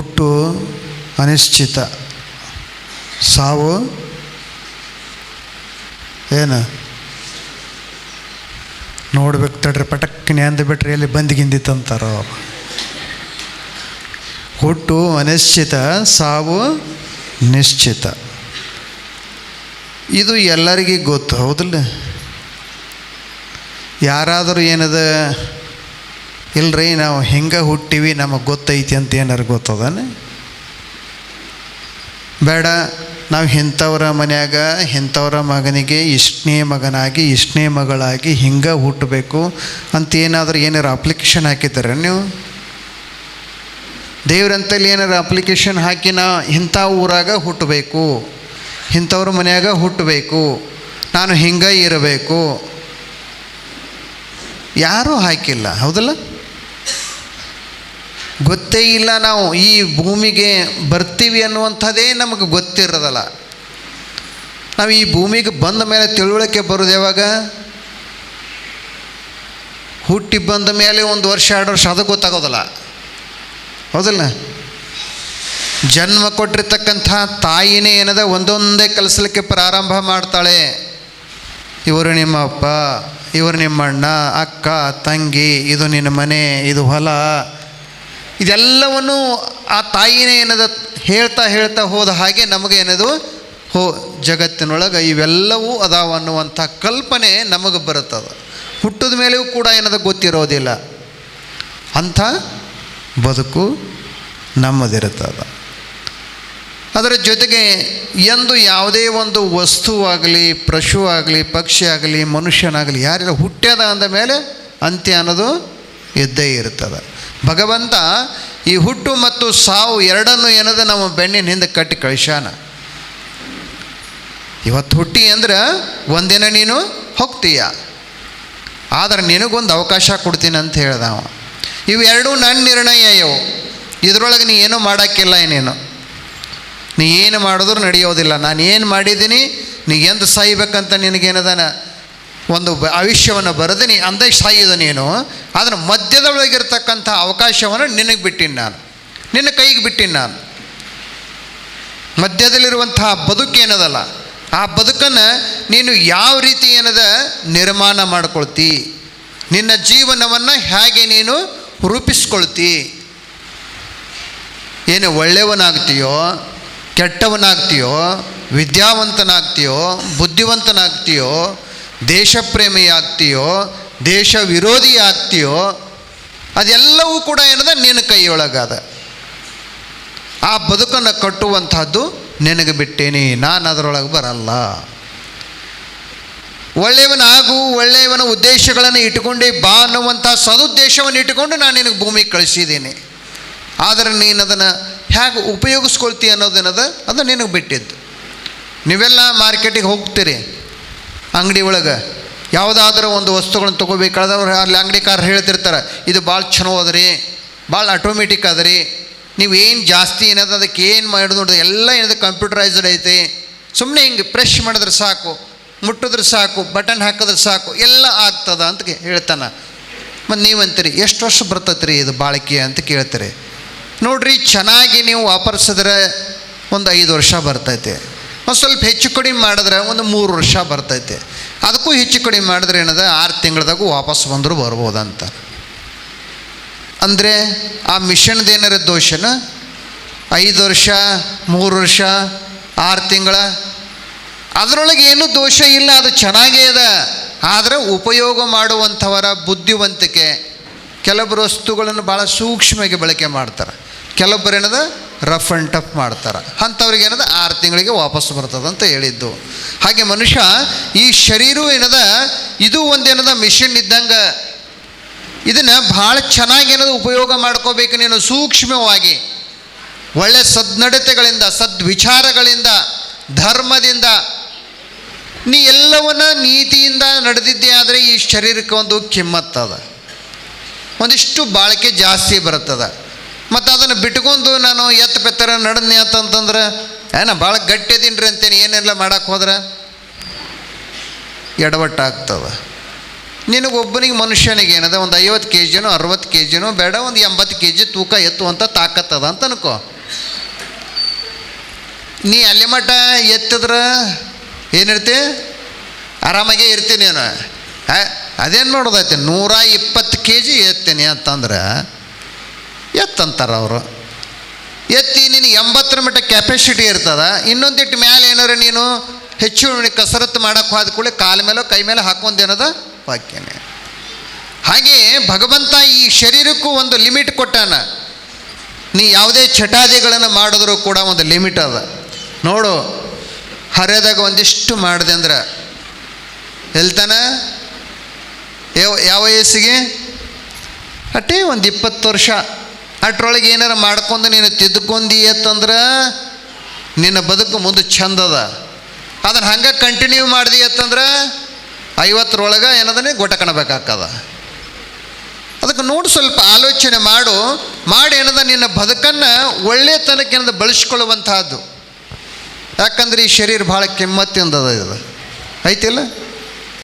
ಹುಟ್ಟು ಅನಿಶ್ಚಿತ. ಸಾವು? ಏನು? ನೋಡ್ಬೇಕು ತಡ್ರಿ, ಪಟಕ್ಕನೆ ಅಂದ್ಬಿಟ್ರೆ ಎಲ್ಲಿ ಬಂದಿಗಿಂದಿತ್ತಂತಾರ ಹುಟ್ಟು ಅನಿಶ್ಚಿತ, ಸಾವು ನಿಶ್ಚಿತ. ಇದು ಎಲ್ಲರಿಗೂ ಗೊತ್ತು, ಹೌದಲ್ಲ? ಯಾರಾದರೂ ಏನದ ಇಲ್ರಿ, ನಾವು ಹೆಂಗೆ ಹುಟ್ಟಿವಿ ನಮಗೆ ಗೊತ್ತೈತಿ ಅಂತ ಏನಾರು ಗೊತ್ತದಾನೆ? ಬೇಡ, ನಾವು ಇಂಥವ್ರ ಮನ್ಯಾಗ ಇಂಥವ್ರ ಮಗನಿಗೆ ಇಷ್ಟನೇ ಮಗನಾಗಿ ಇಷ್ಟನೇ ಮಗಳಾಗಿ ಹಿಂಗೆ ಹುಟ್ಟಬೇಕು ಅಂತ ಏನಾದರೂ ಏನಾರು ಅಪ್ಲಿಕೇಶನ್ ಹಾಕಿದ್ದಾರೆ ನೀವು? ದೇವ್ರಂತಲ್ಲಿ ಏನಾರು ಅಪ್ಲಿಕೇಶನ್ ಹಾಕಿ ನಾ ಇಂಥ ಊರಾಗ ಹುಟ್ಟಬೇಕು ಇಂಥವ್ರ ಮನೆಯಾಗ ಹುಟ್ಟಬೇಕು ನಾನು ಹಿಂಗೆ ಇರಬೇಕು. ಯಾರೂ ಹಾಕಿಲ್ಲ, ಹೌದಲ್ಲ? ಗೊತ್ತೇ ಇಲ್ಲ ನಾವು ಈ ಭೂಮಿಗೆ ಬರ್ತೀವಿ ಅನ್ನುವಂಥದ್ದೇ ನಮಗೆ ಗೊತ್ತಿರೋದಲ್ಲ. ನಾವು ಈ ಭೂಮಿಗೆ ಬಂದ ಮೇಲೆ ತಿಳುವಳಿಕೆ ಬರೋದು ಯಾವಾಗ? ಹುಟ್ಟಿ ಬಂದ ಮೇಲೆ ಒಂದು ವರ್ಷ, ಎರಡು ವರ್ಷ, ಅದು ಗೊತ್ತಾಗೋದಲ್ಲ. ಹೌದಲ್ಲ? ಜನ್ಮ ಕೊಟ್ಟಿರ್ತಕ್ಕಂಥ ತಾಯಿನೇ ಏನದ? ಒಂದೊಂದೇ ಕಲಿಸಲಿಕ್ಕೆ ಪ್ರಾರಂಭ ಮಾಡ್ತಾಳೆ. ಇವರು ನಿಮ್ಮ ಅಪ್ಪ, ಇವರು ನಿಮ್ಮ ಅಣ್ಣ ಅಕ್ಕ, ತಂಗಿ, ಇದು ನಿನ್ನ ಮನೆ, ಇದು ಹೊಲ. ಇದೆಲ್ಲವನ್ನು ಆ ತಾಯಿನೇ ಏನದ ಹೇಳ್ತಾ ಹೇಳ್ತಾ ಹೋದ ಹಾಗೆ ನಮಗೆ ಏನದು? ಹೋ, ಜಗತ್ತಿನೊಳಗೆ ಇವೆಲ್ಲವೂ ಅದಾವ ಅನ್ನುವಂಥ ಕಲ್ಪನೆ ನಮಗೆ ಬರುತ್ತದೆ. ಹುಟ್ಟಿದ ಮೇಲೆಯೂ ಕೂಡ ಏನದು ಗೊತ್ತಿರೋದಿಲ್ಲ. ಅಂಥ ಬದುಕು ನಮ್ಮದಿರುತ್ತದೆ. ಅದರ ಜೊತೆಗೆ ಎಂದು ಯಾವುದೇ ಒಂದು ವಸ್ತುವಾಗಲಿ, ಪಶುವಾಗಲಿ ಪಕ್ಷಿ ಆಗಲಿ ಮನುಷ್ಯನಾಗಲಿ, ಯಾರೆಲ್ಲ, ಹುಟ್ಟ್ಯದ ಅಂದ ಮೇಲೆ ಅಂತ್ಯ ಅನ್ನೋದು ಇದ್ದೇ ಇರ್ತದೆ. ಭಗವಂತ ಈ ಹುಟ್ಟು ಮತ್ತು ಸಾವು ಎರಡನ್ನು ಏನದ ನಮ್ಮ ಬೆನ್ನಿನಿಂದ ಕಟ್ಟಿ ಕಳಿಸ್ಯಾನ. ಇವತ್ತು ಹುಟ್ಟಿ ಅಂದ್ರೆ ಒಂದಿನ ನೀನು ಹೋಗ್ತೀಯ ಆದರೆ ನಿನಗೊಂದು ಅವಕಾಶ ಕೊಡ್ತೀನಿ ಅಂತ ಹೇಳ್ದ ಅವ. ಇವೆರಡೂ ನನ್ನ ನಿರ್ಣಯ ಇವು. ಇದರೊಳಗೆ ನೀ ಏನೂ ಮಾಡೋಕ್ಕಿಲ್ಲ ನೀನು ನೀ ಏನು ಮಾಡಿದ್ರು ನಡೆಯೋದಿಲ್ಲ. ನಾನು ಏನು ಮಾಡಿದ್ದೀನಿ? ನೀ ಎಂದು ಸಾಯ್ಬೇಕಂತ ನಿನಗೇನದಾನ? ಒಂದು ಆಯುಷ್ಯವನ್ನು ಬರೆದಿನಿ, ಅಂದೇ ಸಾಯಿದ ನೀನು ಅದನ್ನು ಮಧ್ಯದೊಳಗಿರ್ತಕ್ಕಂಥ ಅವಕಾಶವನ್ನು ನಿನಗೆ ಬಿಟ್ಟಿನಿ ನಾನು. ನಿನ್ನ ಕೈಗೆ ಬಿಟ್ಟಿನಿ ನಾನು. ಮಧ್ಯದಲ್ಲಿರುವಂತಹ ಬದುಕೇನದಲ್ಲ ಆ ಬದುಕನ್ನು ನೀನು ಯಾವ ರೀತಿ ಏನದ? ನಿರ್ಮಾಣ ಮಾಡ್ಕೊಳ್ತಿ. ನಿನ್ನ ಜೀವನವನ್ನು ಹೇಗೆ ನೀನು ರೂಪಿಸ್ಕೊಳ್ತಿ. ಏನು ಒಳ್ಳೆಯವನಾಗ್ತೀಯೋ, ಕೆಟ್ಟವನಾಗ್ತೀಯೋ, ವಿದ್ಯಾವಂತನಾಗ್ತೀಯೋ, ಬುದ್ಧಿವಂತನಾಗ್ತೀಯೋ ದೇಶಪ್ರೇಮಿ ಆಗ್ತೀಯೋ ದೇಶ ವಿರೋಧಿ ಆಗ್ತೀಯೋ ಅದೆಲ್ಲವೂ ಕೂಡ ಏನದ? ನಿನ್ನ ಕೈಯೊಳಗಾದ. ಆ ಬದುಕನ್ನು ಕಟ್ಟುವಂಥದ್ದು ನಿನಗೆ ಬಿಟ್ಟೇನಿ, ನಾನು ಅದರೊಳಗೆ ಬರಲ್ಲ. ಒಳ್ಳೆಯವನಾಗು, ಒಳ್ಳೆಯವನ ಉದ್ದೇಶಗಳನ್ನು ಇಟ್ಟುಕೊಂಡೇ, ಬಾ ಅನ್ನುವಂಥ ಸದುದ್ದೇಶವನ್ನು ಇಟ್ಟುಕೊಂಡು ನಾನು ನಿನಗೆ ಭೂಮಿ ಕಳಿಸಿದ್ದೀನಿ. ಆದರೆ ನೀನು ಅದನ್ನು ಹೇಗೆ ಉಪಯೋಗಿಸ್ಕೊಳ್ತೀಯ ಅನ್ನೋದೇನದ ಅದು ನಿನಗೆ ಬಿಟ್ಟಿದ್ದು. ನೀವೆಲ್ಲ ಮಾರ್ಕೆಟಿಗೆ ಹೋಗ್ತೀರಿ. ಅಂಗಡಿ ಒಳಗೆ ಯಾವುದಾದ್ರೂ ಒಂದು ವಸ್ತುಗಳನ್ನ ತೊಗೋಬೇಕಾದ್ರೆ ಅಲ್ಲಿ ಅಂಗಡಿಕಾರ ಹೇಳ್ತಿರ್ತಾರೆ, ಇದು ಭಾಳ ಚಲೋ ಅದ ಭಾಳ ಆಟೋಮೆಟಿಕ್ ಅದ ರೀ ನೀವು ಏನು ಜಾಸ್ತಿ ಏನದ, ಅದಕ್ಕೆ ಏನು ಮಾಡೋದು ನೋಡಿದ್ರೆ ಎಲ್ಲ ಏನದ ಕಂಪ್ಯೂಟರೈಸ್ಡ್ ಐತಿ. ಸುಮ್ಮನೆ ಹಿಂಗೆ ಪ್ರೆಶ್ ಮಾಡಿದ್ರೆ ಸಾಕು, ಮುಟ್ಟಿದ್ರೆ ಸಾಕು ಬಟನ್ ಹಾಕಿದ್ರೆ ಸಾಕು, ಎಲ್ಲ ಆಗ್ತದ ಅಂತ ಹೇಳ್ತಾನೆ. ಮತ್ತು ನೀವಂತೀರಿ, ಎಷ್ಟು ವರ್ಷ ಬರ್ತತ್ರಿ ರೀ ಇದು ಬಾಳಿಕೆ? ಅಂತ ಕೇಳ್ತೀರಿ. ನೋಡ್ರಿ, ಚೆನ್ನಾಗಿ ನೀವು ವಾಪರಿಸಿದ್ರೆ ಒಂದು ಐದು ವರ್ಷ ಬರ್ತೈತೆ. ಒಂದು ಸ್ವಲ್ಪ ಹೆಚ್ಚು ಕಡಿಮೆ ಮಾಡಿದ್ರೆ ಒಂದು ಮೂರು ವರ್ಷ ಬರ್ತೈತೆ. ಅದಕ್ಕೂ ಹೆಚ್ಚು ಕಡಿಮೆ ಮಾಡಿದ್ರೆ ಏನದ? ಆರು ತಿಂಗಳದಾಗೂ ವಾಪಸ್ ಬಂದರೂ ಬರ್ಬೋದಂತ. ಅಂದರೆ ಆ ಮಿಷನ್ದು ಏನಾರ ದೋಷನ? ಐದು ವರ್ಷ, ಮೂರು ವರ್ಷ, ಆರು ತಿಂಗಳ? ಅದರೊಳಗೆ ಏನು ದೋಷ ಇಲ್ಲ, ಅದು ಚೆನ್ನಾಗೇ ಅದ ಆದರೆ ಉಪಯೋಗ ಮಾಡುವಂಥವರ ಬುದ್ಧಿವಂತಿಕೆ. ಕೆಲವೊಬ್ಬರು ವಸ್ತುಗಳನ್ನು ಭಾಳ ಸೂಕ್ಷ್ಮವಾಗಿ ಬಳಕೆ ಮಾಡ್ತಾರೆ. ಕೆಲವೊಬ್ಬರು ಏನದ? ರಫ್ ಆ್ಯಂಡ್ ಟಫ್ ಮಾಡ್ತಾರೆ. ಅಂಥವ್ರಿಗೆ ಏನದ? ಆರು ತಿಂಗಳಿಗೆ ವಾಪಸ್ ಬರ್ತದಂತ ಹೇಳಿದ್ದು. ಹಾಗೆ ಮನುಷ್ಯ ಈ ಶರೀರ ಏನದ? ಇದು ಒಂದೇನದ ಮಿಷಿನ್ ಇದ್ದಂಗೆ. ಇದನ್ನು ಭಾಳ ಚೆನ್ನಾಗಿ ಏನದು? ಉಪಯೋಗ ಮಾಡ್ಕೋಬೇಕು ನೀನು ಸೂಕ್ಷ್ಮವಾಗಿ. ಒಳ್ಳೆ ಸದ್ನಡತೆಗಳಿಂದ, ಸದ್ವಿಚಾರಗಳಿಂದ, ಧರ್ಮದಿಂದ. ನೀ ಎಲ್ಲವನ್ನ ನೀತಿಯಿಂದ ನಡೆದಿದ್ದೆ ಆದರೆ ಈ ಶರೀರಕ್ಕೆ ಒಂದು ಕಿಮ್ಮತ್ತದ. ಒಂದಿಷ್ಟು ಬಾಳಿಕೆ ಜಾಸ್ತಿ ಬರ್ತದೆ. ಮತ್ತು ಅದನ್ನು ಬಿಟ್ಕೊಂಡು ನಾನು ಎತ್ತ ಪೆತ್ತರ ನಡೆದ್ನಿ ಅಂತಂತಂದ್ರೆ ಏನ ಭಾಳ ಗಟ್ಟಿ ರೀ ಅಂತೇನೆ, ಏನೆಲ್ಲ ಮಾಡಕ್ಕೆ ಹೋದ್ರೆ? ಎಡವಟ್ಟಾಗ್ತದೆ. ನಿನಗೊಬ್ಬನಿಗೆ ಮನುಷ್ಯನಿಗೆ ಏನದ? ಒಂದು ಐವತ್ತು ಕೆ ಜಿನೋ ಅರವತ್ತು ಕೆ ಜಿನೋ ಬೇಡ, ಒಂದು ಎಂಬತ್ತು ಕೆ ಜಿ ತೂಕ ಎತ್ತುವಂಥ ತಾಕತ್ತದ ಅಂತ ಅನ್ಕೋ ನೀ ಅಲ್ಲಿ ಮಟ್ಟ ಎತ್ತಿದ್ರೆ ಏನಿರ್ತಿ? ಆರಾಮಾಗೆ ಇರ್ತೀನಿ ನೀನು. ಅದೇನು ಮಾಡೋದೈತೆ? ನೂರ ಇಪ್ಪತ್ತು ಕೆ ಜಿ ಎತ್ತೀನಿ ಅಂತಂದ್ರೆ ಎತ್ತಂತಾರೆ ಅವರು. ಎತ್ತಿ ನಿನಗೆ ಎಂಬತ್ತರ ಮಟ್ಟ ಕೆಪಾಸಿಟಿ ಇರ್ತದ ಇನ್ನೊಂದಿಟ್ಟು ಮೇಲೆ ಏನಾರು ನೀನು ಹೆಚ್ಚು ಕಸರತ್ತು ಮಾಡೋಕ್ಕೆ ಹೋದ ಕೂಡಲೇ ಕಾಲ ಮೇಲೆ ಕೈ ಮೇಲೆ ಹಾಕೊಂದೇನದ ವಾಕ್ಯನೇ. ಹಾಗೆ ಭಗವಂತ ಈ ಶರೀರಕ್ಕೂ ಒಂದು ಲಿಮಿಟ್ ಕೊಟ್ಟಾನ. ನೀ ಯಾವುದೇ ಚಟಾದಿಗಳನ್ನು ಮಾಡಿದ್ರೂ ಕೂಡ ಒಂದು ಲಿಮಿಟ್ ಅದ. ನೋಡು, ಹರಿಯದಾಗ ಒಂದಿಷ್ಟು ಮಾಡಿದೆ ಅಂದ್ರೆ ಎಲ್ತಾನ ಯಾವ ಯಾವ ವಯಸ್ಸಿಗೆ? ಅಟ್ಟೇ ಒಂದು ಇಪ್ಪತ್ತು ವರ್ಷ. ಅಟ್ರೊಳಗೆ ಏನಾರು ಮಾಡ್ಕೊಂಡು ನೀನು ತಿದ್ದುಕೊಂಡಿ ಅಂತಂದ್ರೆ ನಿನ್ನ ಬದುಕು ಮುಂದೆ ಚಂದದ. ಅದನ್ನು ಹಂಗೆ ಕಂಟಿನ್ಯೂ ಮಾಡಿದಿ ಅಂತಂದ್ರೆ ಐವತ್ತರೊಳಗೆ ಏನದನೇ ಗೊಟಕಣಬೇಕಾಗ್ತದ ಅದಕ್ಕೆ ನೋಡಿ ಸ್ವಲ್ಪ ಆಲೋಚನೆ ಮಾಡು. ಮಾಡಿ ಏನದ ನಿನ್ನ ಬದುಕನ್ನು ಒಳ್ಳೆತನಕ್ಕೆ ಏನದ ಬಳಸ್ಕೊಳ್ಳುವಂತಹದ್ದು. ಯಾಕಂದ್ರೆ ಈ ಶರೀರ ಭಾಳ ಕೆಮ್ಮತ್ತಿಂದದ ಇದು. ಐತಿಲ್ಲ?